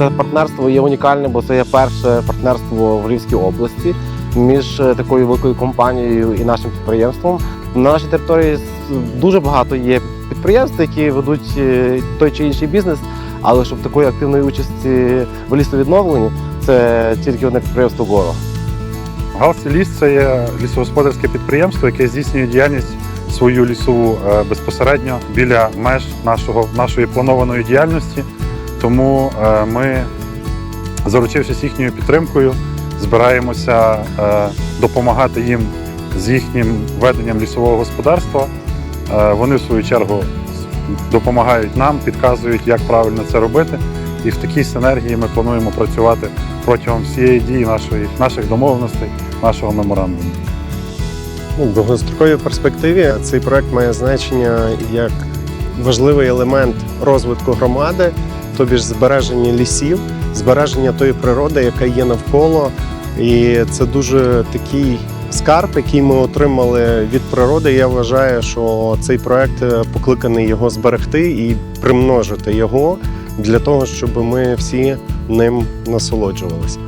це партнерство є унікальним, бо це є перше партнерство в Львівській області між е, такою великою компанією і нашим підприємством. На нашій території дуже багато є підприємств, які ведуть е, той чи інший бізнес, але щоб такої активної участі в лісовідновленні, це тільки одне підприємство ГОРО. Галсі ліс це є лісогосподарське підприємство, яке здійснює діяльність свою лісову е, безпосередньо біля меж нашого, нашої планованої діяльності. Тому е, ми, заручившись їхньою підтримкою, збираємося е, допомагати їм з їхнім веденням лісового господарства. Е, Вони, в свою чергу, допомагають нам, підказують, як правильно це робити. І в такій синергії ми плануємо працювати протягом всієї дії нашої, наших домовленостей, нашого меморандуму. Ну, В довгостроковій перспективі цей проект має значення як важливий елемент розвитку громади, тобі ж збереження лісів, збереження тої природи, яка є навколо. І це дуже такий скарб, який ми отримали від природи. Я вважаю, що цей проект е, покликаний його зберегти і примножити його для того, щоб ми всі ним насолоджувалися.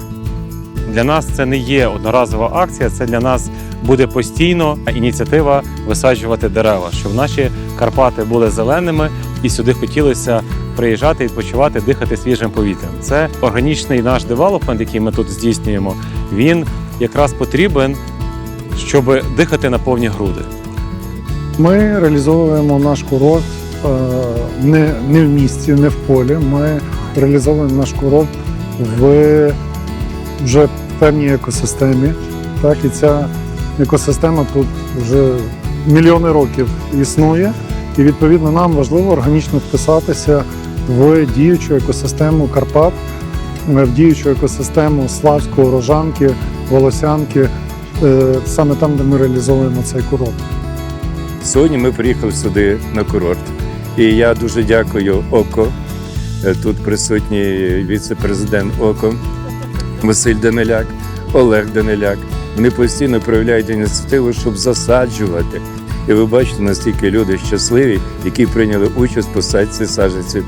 Для нас це не є одноразова акція, це для нас буде постійно ініціатива висаджувати дерева, щоб наші Карпати були зеленими і сюди хотілося приїжджати, відпочивати, дихати свіжим повітрям. Це органічний наш девелопмент, який ми тут здійснюємо. Він якраз потрібен, щоб дихати на повні груди. Ми реалізовуємо наш курорт е, не, не в місті, не в полі. Ми реалізовуємо наш курорт в вже певній екосистемі. Так, і ця екосистема тут вже мільйони років існує. І відповідно нам важливо органічно вписатися в діючу екосистему Карпат, в діючу екосистему Славського, Рожанки, Волосянки, е, саме там, де ми реалізовуємо цей курорт. Сьогодні ми приїхали сюди на курорт. І я дуже дякую ОКО. Е, Тут присутній віце-президент ОКО Василь Даниляк, Олег Даниляк. Вони постійно проявляють ініціативу, щоб засаджувати. І ви бачите, наскільки люди щасливі, які прийняли участь в посадці саджанців.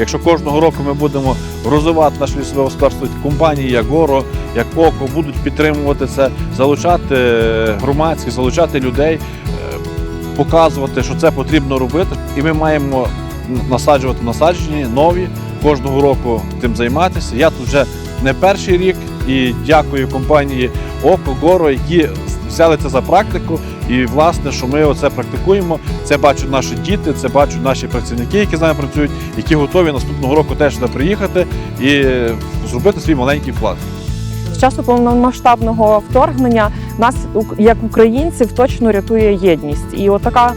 Якщо кожного року ми будемо розвивати наше лісове господарство, компанії, як ГОРО, як ОКО, будуть підтримувати це, залучати е, громадськість, залучати людей, е, показувати, що це потрібно робити. І ми маємо насаджувати насадження нові, кожного року тим займатися. Я тут вже не перший рік і дякую компанії ОКО, ГОРО, які взяли це за практику. І власне, що ми оце практикуємо, це бачать наші діти, це бачать наші працівники, які з нами працюють, які готові наступного року теж сюди приїхати і зробити свій маленький вклад. З часу повномасштабного вторгнення нас, як українців, точно рятує єдність. І отака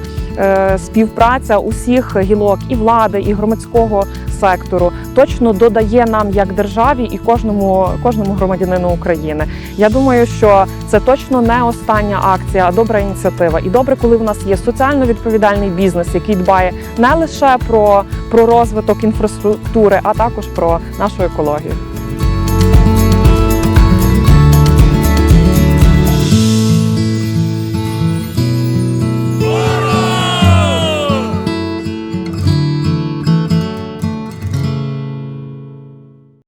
співпраця усіх гілок і влади, і громадського сектору точно додає нам як державі і кожному, кожному громадянину України. Я думаю, що це точно не остання акція, а добра ініціатива. І добре, коли в нас є соціально відповідальний бізнес, який дбає не лише про, про розвиток інфраструктури, а також про нашу екологію.